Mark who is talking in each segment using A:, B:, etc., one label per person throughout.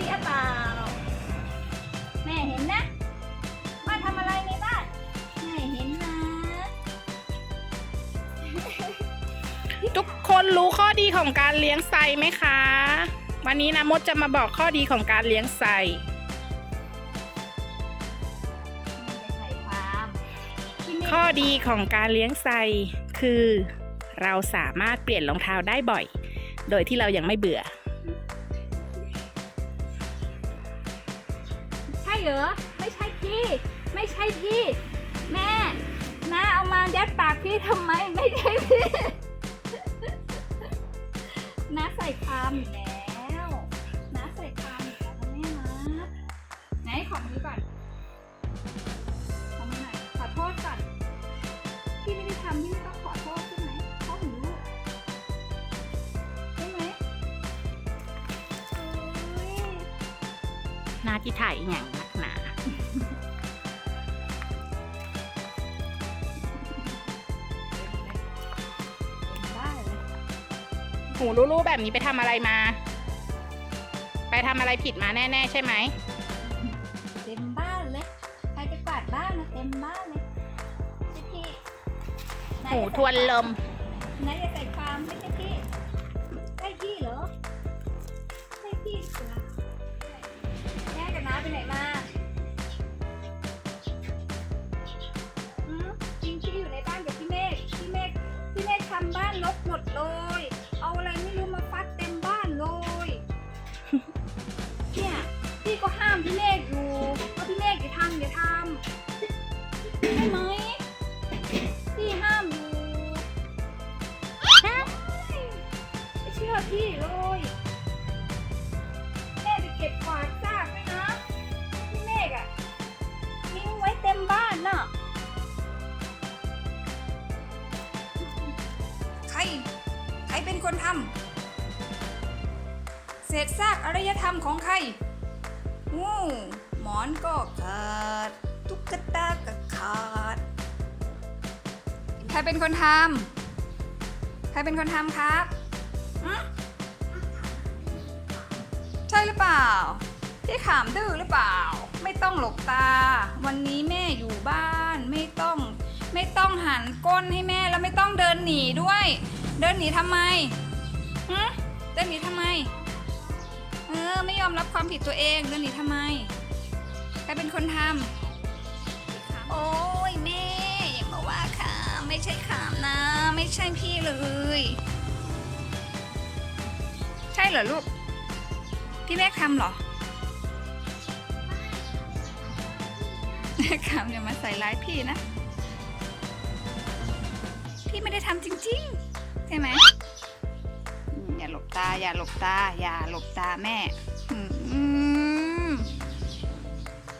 A: นี้หรือเปล่า แม่เห็นนะมาทำอะไรในบ้าน แม่เห็นนะ
B: ทุกคนรู้ข้อดีของการเลี้ยงไซไหมคะ วันนี้นะมดจะมาบอกข้อดีของการเลี้ยงไซ
A: ใส่ความที่แม่
B: ข้อดีของการเลี้ยงไซคือ เราสามารถเปลี่ยนรองเท้าได้บ่อย โดยที่เรายังไม่เบื่อ
A: เหรอ ไม่ใช่พี่ ไม่ใช่พี่ แม่น้าเอามายัดปากพี่ทำไม ไม่ใช่พี่น้าใส่คามาแล้วน้าใส่คามาแล้วนะแม่นะไหนขอมือก่อนขอมือหน่อยขอโทษก่อนพี่ไม่ได้ทำพี่ไม่ต้องขอโทษใช่ไหมเขาถึงรู้ใช่ไหมโอ้ย
B: หน้าที่ถ่ายอหย่าง หูรู้ๆแบบนี้ไปทำอะไรมา ไปทำอะไรผิดมาแน่ ๆ ใช่ไหม
A: เต็มบ้านเลย ใครจะกวาดบ้านนะเต็มบ้านเลยใช่พี่ไหน
B: หูทวนลม
A: ไหนจะใส่ เป็นคนทำเศษซากอารยธรรมของใครงูหมอนก็ขาด ตุ๊กตาก็ขาด ใครเป็นคนทำ ใครเป็นคนทำครับ ใช่หรือเปล่า พี่ขามดื้อหรือเปล่า ไม่ต้องหลบตา วันนี้แม่อยู่บ้านไม่ต้องไม่ต้องหันก้นให้แม่แล้วไม่ต้องเดินหนีด้วย เดินหนีทำไม เดินหนีทำไม เออ ไม่ยอมรับความผิดตัวเอง เดินหนีทำไม ใครเป็นคนทำโอ้ยแม่อย่ามาว่าค่ะไม่ใช่ขามนะ ไม่ใช่พี่เลย ใช่เหรอลูก พี่แม่ทำเหรอขามอย่ามาใส่ร้ายพี่นะ พี่ไม่ได้ทำจริง ๆ ใช่ไหมอืมอย่าหลบ ตา อย่าหลบตา อย่าหลบตาแม่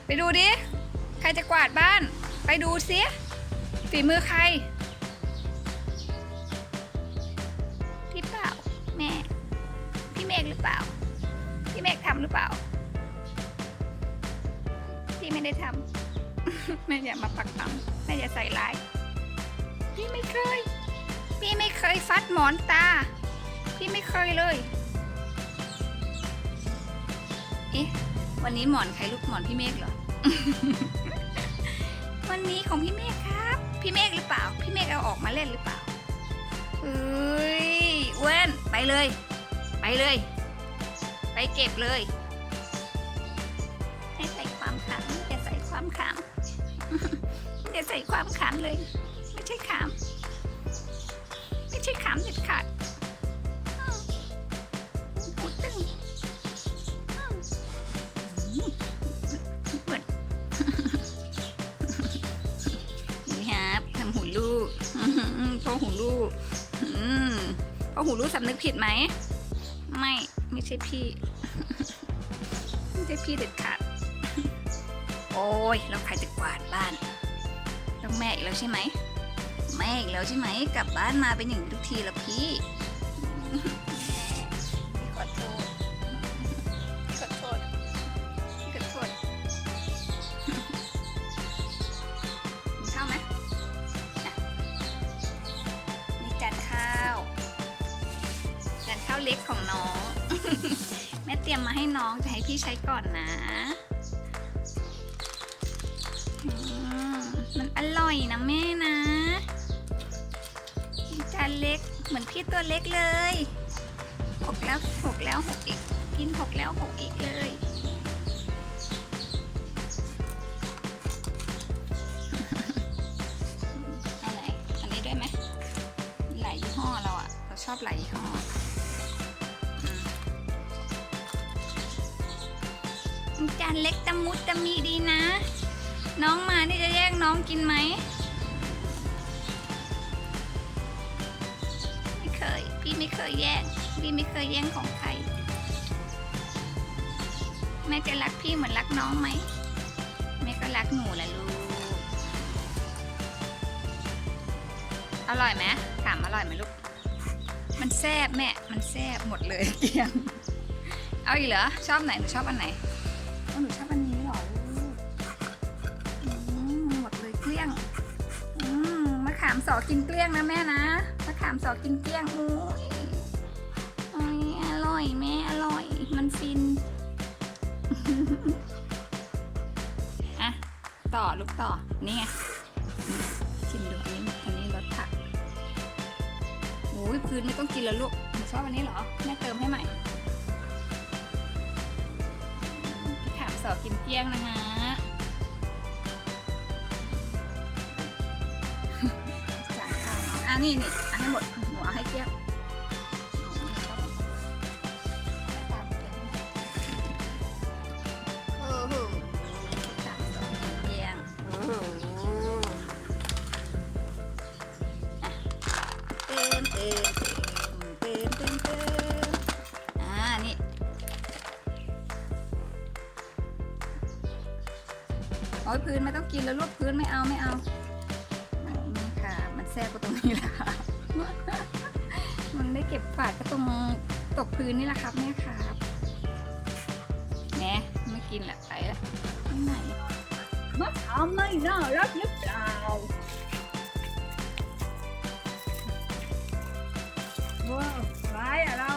A: ไปดูดิ ใครจะกวาดบ้าน ไปดูสิฝีมือใคร พี่เปล่า แม่ พี่เมฆหรือเปล่า พี่เมฆทำหรือเปล่า พี่ไม่ได้ทำแม่อย่ามาปักปั๊มแม่อย่าใส่ร้าย พี่ไม่เคย พี่ไม่เคยฟัดหมอนตา พี่ไม่เคยเลย เอ๊ะ วันนี้หมอนใครลูกหมอนพี่เมฆเหรอ วันนี้ของพี่เมฆครับ พี่เมฆหรือเปล่า พี่เมฆเอาออกมาเล่นหรือเปล่าเอ้ยเว้นไปเลย ไปเลย ไปเก็บเลย ให้ใส่ความขันอย่าใส่ความขามอย่าใส่ความขันเลย ครับทำหูลูกพ่อหูลูกพ่อหูลูกสำนึกผิดไหม ไม่ไม่ใช่พี่ ไม่ใช่พี่เด็ดขาดโอ้ยแล้วใครจะกวาดบ้านต้องแม่อีกแล้วใช่ไหมแม่อีกแล้วใช่ไหมกลับบ้านมาเป็นอย่างนี้ทุกทีแล้วพี่ เล็กของน้อง แม่เตรียมมาให้น้องจะให้พี่ใช้ก่อนนะมมันอร่อยนะแม่นะจานเล็กเหมือนพี่ตัวเล็กเลยหกแล้วหกแล้วหกอีกกินหกแล้วหกอีกเลยอะไรอันนี้ด้วยไหมหลายยี่ห้อเราอะเราชอบหลายยี่ห้อ อืมจานเล็กตะมุดตะมีดีนะ น้องมานี่จะแย่งน้องกินไหม ไม่เคย พี่ไม่เคยแย่ง พี่ไม่เคยแย่งของใคร แม่จะรักพี่เหมือนรักน้องไหม แม่ก็รักหนูแหละลูก อร่อยไหมถามอร่อยไหมลูก มันแซ่บแม่ มันแซ่บหมดเลยเกียงเอาอีกเหรอ ชอบไหนหนูชอบอันไหน หนูชอบอันนี้เหรอลูกอืมหมดเลยเกลี้ยงอืมมะขามสอกินเกลี้ยงนะแม่นะมะขามสอกินเกลี้ยงอุ้ยอร่อยแม่อร่อย มันฟินอะต่อลูกต่อนี่ไงชิมดูอันนี้อันนี้รสผักโอ้ยพื้นไม่ต้องกินแล้วลูกหนูชอบอันนี้เหรอแม่เติมให้ใหม่าวกินเกี้ยงนะฮะจานข้าวอะนี่นี่เอันให้หมด พื้นไม่ต้องกินแล้วลูกพื้นไม่เอาไม่เอานี่ค่ะ มันแทรกก็ตรงนี้แหละค่ะมันได้เก็บฝาดก็ตรงตกพื้นนี่แหละครับแม่ครับแหน่ไม่กินแหละไปละข้างไหนมะขามไม่น่ารักหรือเปล่าว้าวร้ายอะเรา